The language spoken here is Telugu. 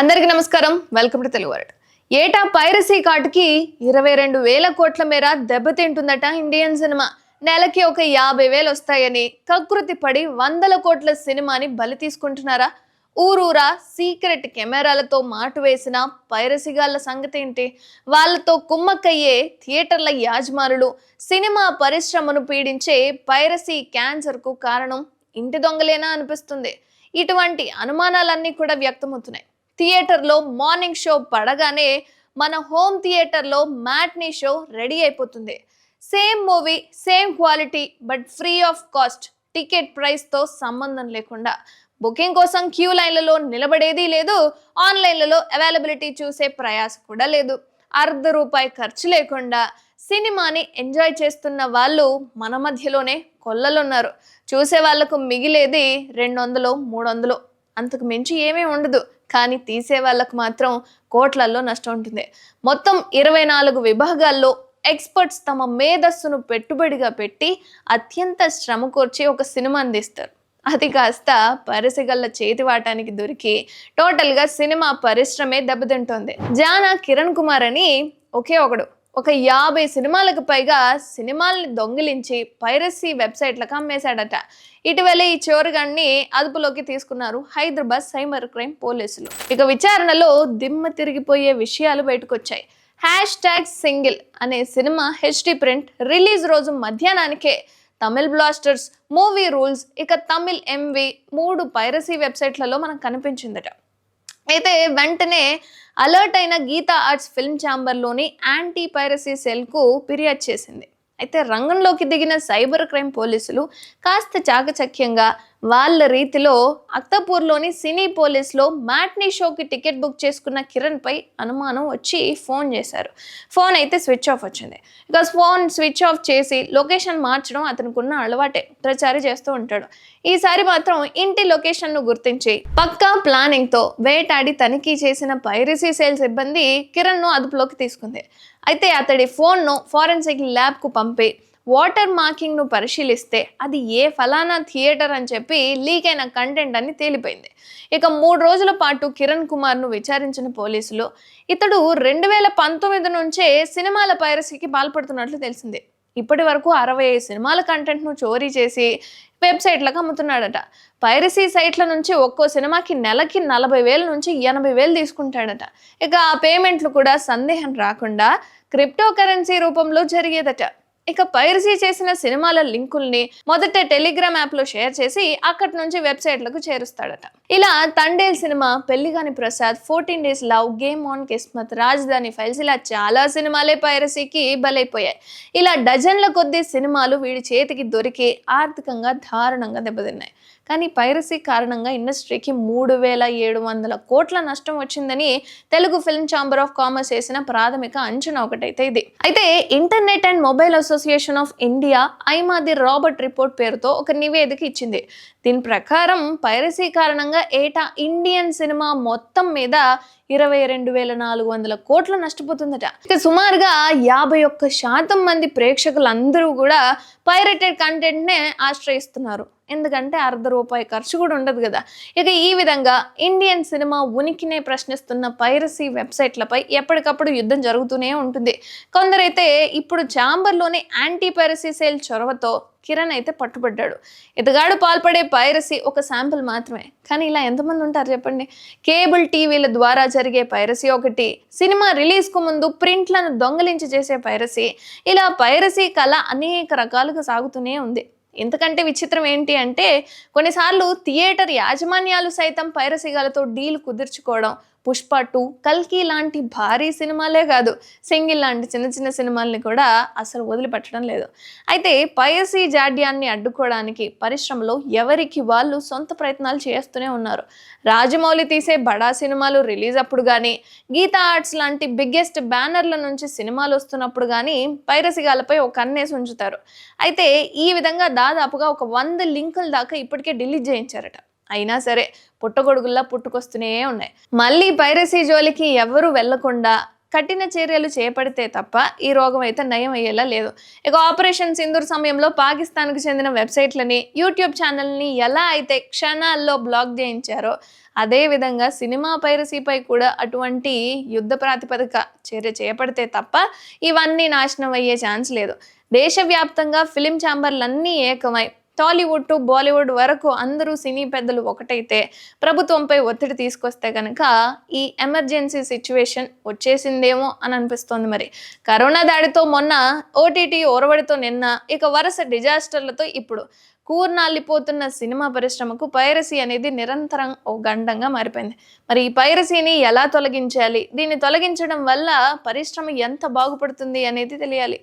అందరికీ నమస్కారం. Welcome to Telugu world. ఏటా పైరసీ కాటుకి ఇరవై రెండు వేల కోట్ల మేర దెబ్బతింటుందట ఇండియన్ సినిమా. నెలకి ఒక యాభై వేలు వస్తాయని కకృతి పడి వందల కోట్ల సినిమాని బలి తీసుకుంటున్నారా? ఊరూరా సీక్రెట్ కెమెరాలతో మాటు వేసిన పైరసీగాళ్ళ సంగతి ఏంటి? వాళ్ళతో కుమ్మక్కయ్యే థియేటర్ల యాజమానులు సినిమా పరిశ్రమను పీడించే పైరసీ క్యాన్సర్కు కారణం ఇంటి దొంగలేనా అనిపిస్తుంది. ఇటువంటి అనుమానాలన్నీ కూడా వ్యక్తమవుతున్నాయి. థియేటర్లో మార్నింగ్ షో పడగానే మన హోమ్ థియేటర్లో మ్యాట్నీ షో రెడీ అయిపోతుంది. Same movie same quality but free of cost ticket ప్రైస్తో సంబంధం లేకుండా. బుకింగ్ కోసం క్యూ లైన్లలో నిలబడేది లేదు ఆన్లైన్లలో అవైలబిలిటీ చూసే ప్రయాస కూడా లేదు. అర్ధ రూపాయి ఖర్చు లేకుండా సినిమాని ఎంజాయ్ చేస్తున్న వాళ్ళు మన మధ్యలోనే కొల్లలున్నారు. చూసే వాళ్ళకు మిగిలేది రెండు వందలు మూడు వందలు అంతకు మించి ఏమీ ఉండదు. కానీ తీసే వాళ్ళకు మాత్రం కోట్లల్లో నష్టం ఉంటుంది. మొత్తం ఇరవై నాలుగు విభాగాల్లో ఎక్స్పర్ట్స్ తమ మేధస్సును పెట్టుబడిగా పెట్టి అత్యంత శ్రమ కోర్చి ఒక సినిమా అందిస్తారు. అది కాస్త పరిసిగల్ల చేతివాటానికి దొరికి టోటల్గా సినిమా పరిశ్రమే దెబ్బతింటోంది. జానా కిరణ్ కుమార్ అని ఒకే ఒకడు. ఒక యాభై సినిమాలకు పైగా సినిమాల్ని దొంగిలించి పైరసీ వెబ్సైట్లకు అమ్మేశాడట. ఇటీవల ఈ చివరిగాన్ని అదుపులోకి తీసుకున్నారు హైదరాబాద్ సైబర్ క్రైమ్ పోలీసులు. ఇక విచారణలో దిమ్మ తిరిగిపోయే విషయాలు బయటకొచ్చాయి. హ్యాష్ ట్యాగ్ సింగిల్ అనే సినిమా హెచ్డి ప్రింట్ రిలీజ్ రోజు మధ్యాహ్నానికే. తమిళ్ బ్లాస్టర్స్ మూవీ రూల్స్ ఇక తమిళ్ ఎంవి మూడు పైరసీ వెబ్సైట్లలో మనకు కనిపించిందట. అయితే వెంటనే అలర్ట్ అయిన గీతా ఆర్ట్స్ ఫిల్మ్ ఛాంబర్లోని యాంటీ పైరసీ సెల్కు ఫిర్యాదు చేసింది. అయితే రంగంలోకి దిగిన సైబర్ క్రైమ్ పోలీసులు కాస్త చాకచక్యంగా వాళ్ళ రీతిలో అక్తపూర్లోని సినీ పోలీస్లో మ్యాట్నీ షోకి టికెట్ బుక్ చేసుకున్న కిరణ్పై అనుమానం వచ్చి ఫోన్ చేశారు. ఫోన్ అయితే స్విచ్ ఆఫ్ వచ్చింది. ఇక ఫోన్ స్విచ్ ఆఫ్ చేసి లొకేషన్ మార్చడం అతనికి ఉన్న అలవాటే. ప్రచారి చేస్తూ ఉంటాడు. ఈసారి మాత్రం ఇంటి లొకేషన్ను గుర్తించి పక్కా ప్లానింగ్తో వేటాడి తనిఖీ చేసిన పైరసీ సేల్ సిబ్బంది కిరణ్ను అదుపులోకి తీసుకుంది. అయితే అతడి ఫోన్ను ఫారెన్సిక్ ల్యాబ్కు పంపి వాటర్ మార్కింగ్ను పరిశీలిస్తే అది ఏ ఫలానా థియేటర్ అని చెప్పి లీక్ అయిన కంటెంట్ అని తేలిపోయింది. ఇక మూడు రోజుల పాటు కిరణ్ కుమార్ను విచారించిన పోలీసులు ఇతడు రెండు వేల పంతొమ్మిది నుంచే సినిమాల పైరసీకి పాల్పడుతున్నట్లు తెలిసింది. ఇప్పటి వరకు అరవై ఐదు సినిమాల కంటెంట్ను చోరీ చేసి వెబ్సైట్లకు అమ్ముతున్నాడట. పైరసీ సైట్ల నుంచి ఒక్కో సినిమాకి నెలకి నలభై వేల నుంచి ఎనభై వేలు తీసుకుంటాడట. ఇక ఆ పేమెంట్లు కూడా సందేహం రాకుండా క్రిప్టో కరెన్సీ రూపంలో జరిగేదట. ఇక పైరసీ చేసిన సినిమాల లింకుల్ని మొదట టెలిగ్రామ్ యాప్లో షేర్ చేసి అక్కడి నుంచి వెబ్సైట్లకు చేరుస్తాడట. ఇలా Thandel cinema Pellikani Prasad fourteen days love game on Kismat Rajadhani Files ఇలా చాలా సినిమాలే పైరసీకి బలైపోయాయి. ఇలా డజన్ల కొద్దీ సినిమాలు వీడి చేతికి దొరికి ఆర్థికంగా దారుణంగా దెబ్బతిన్నాయి. కానీ పైరసీ కారణంగా ఇండస్ట్రీకి మూడు వేల ఏడు వందల కోట్ల నష్టం వచ్చిందని Telugu film chamber of commerce చేసిన ప్రాథమిక అంచనా ఒకటైతే ఇది. అయితే internet and mobile association of India ఐమాది Robert report పేరుతో ఒక నివేదిక ఇచ్చింది. దీని ప్రకారం పైరసీ కారణంగా ఏటా ఇండియన్ సినిమా మొత్తం మీద ఇరవై రెండు వేల నాలుగు వందల కోట్లు నష్టపోతుందట. ఇక సుమారుగా యాభై ఒక్క శాతం మంది ప్రేక్షకులందరూ కూడా పైరేటెడ్ కంటెంట్నే ఆశ్రయిస్తున్నారు. ఎందుకంటే అర్ధ రూపాయి ఖర్చు కూడా ఉండదు కదా. ఇక ఈ విధంగా ఇండియన్ సినిమా ఉనికినే ప్రశ్నిస్తున్న పైరసీ వెబ్సైట్లపై ఎప్పటికప్పుడు యుద్ధం జరుగుతూనే ఉంటుంది. కొందరైతే ఇప్పుడు ఛాంబర్లోని యాంటీ పైరసీ సేల్ చొరవతో కిరణ్ అయితే పట్టుబడ్డాడు. ఇతగాడు పాల్పడే పైరసీ ఒక శాంపుల్ మాత్రమే. కానీ ఇలా ఎంతమంది ఉంటారు చెప్పండి? కేబుల్ టీవీల ద్వారా జరిగే పైరసీ ఒకటి సినిమా రిలీజ్కు ముందు ప్రింట్లను దొంగలించి చేసే పైరసీ. ఇలా పైరసీ కళ అనేక రకాలుగా సాగుతూనే ఉంది. ఇంతకంటే విచిత్రం ఏంటి అంటే కొన్నిసార్లు థియేటర్ యాజమాన్యాలు సైతం పైరసీగాలతో డీల్ కుదుర్చుకోవడం పుష్ప టూ. కల్కి లాంటి భారీ సినిమాలే కాదు. సింగిల్ లాంటి చిన్న చిన్న సినిమాల్ని కూడా అసలు వదిలిపెట్టడం లేదు. అయితే పైరసీ జాడ్యాన్ని అడ్డుకోవడానికి పరిశ్రమలో ఎవరికి వాళ్ళు సొంత ప్రయత్నాలు చేస్తూనే ఉన్నారు. రాజమౌళి తీసే బడా సినిమాలు రిలీజ్ అప్పుడు కానీ గీతా ఆర్ట్స్ లాంటి బిగ్గెస్ట్ బ్యానర్ల నుంచి సినిమాలు వస్తున్నప్పుడు కానీ పైరసిగాలపై ఒక కన్నేసి ఉంచుతారు. అయితే ఈ విధంగా దాదాపుగా ఒక వంద లింకుల దాకా ఇప్పటికే డిలీట్ చేయించారట. అయినా సరే పుట్టగొడుగుల్లా పుట్టుకొస్తూనే ఉన్నాయి. మళ్ళీ పైరసీ జోలికి ఎవరు వెళ్ళకుండా కఠిన చర్యలు చేపడితే తప్ప ఈ రోగం అయితే నయం అయ్యేలా లేదు. ఇక ఆపరేషన్ సింధూర్ సమయంలో పాకిస్తాన్కు చెందిన వెబ్సైట్లని యూట్యూబ్ ఛానల్ని ఎలా అయితే క్షణాల్లో బ్లాక్ చేయించారో అదేవిధంగా సినిమా పైరసీపై కూడా అటువంటి యుద్ధ ప్రాతిపదిక చర్య చేపడితే తప్ప ఇవన్నీ నాశనం అయ్యే ఛాన్స్ లేదు. దేశవ్యాప్తంగా ఫిలిం ఛాంబర్లన్నీ ఏకమై టాలీవుడ్ టు బాలీవుడ్ వరకు అందరూ సినీ పెద్దలు ఒకటైతే ప్రభుత్వంపై ఒత్తిడి తీసుకొస్తే కనుక ఈ ఎమర్జెన్సీ సిచ్యువేషన్ వచ్చేసిందేమో అని అనిపిస్తోంది మరి. కరోనా దాడితో మొన్న ఓటీటీ ఓరవడితో నిన్న ఇక వరుస డిజాస్టర్లతో ఇప్పుడు కూర్నాలిపోతున్న సినిమా పరిశ్రమకు పైరసీ అనేది నిరంతరం ఓ గండంగా మారిపోయింది. మరి ఈ పైరసీని ఎలా తొలగించాలి? దీన్ని తొలగించడం వల్ల పరిశ్రమ ఎంత బాగుపడుతుంది అనేది తెలియాలి.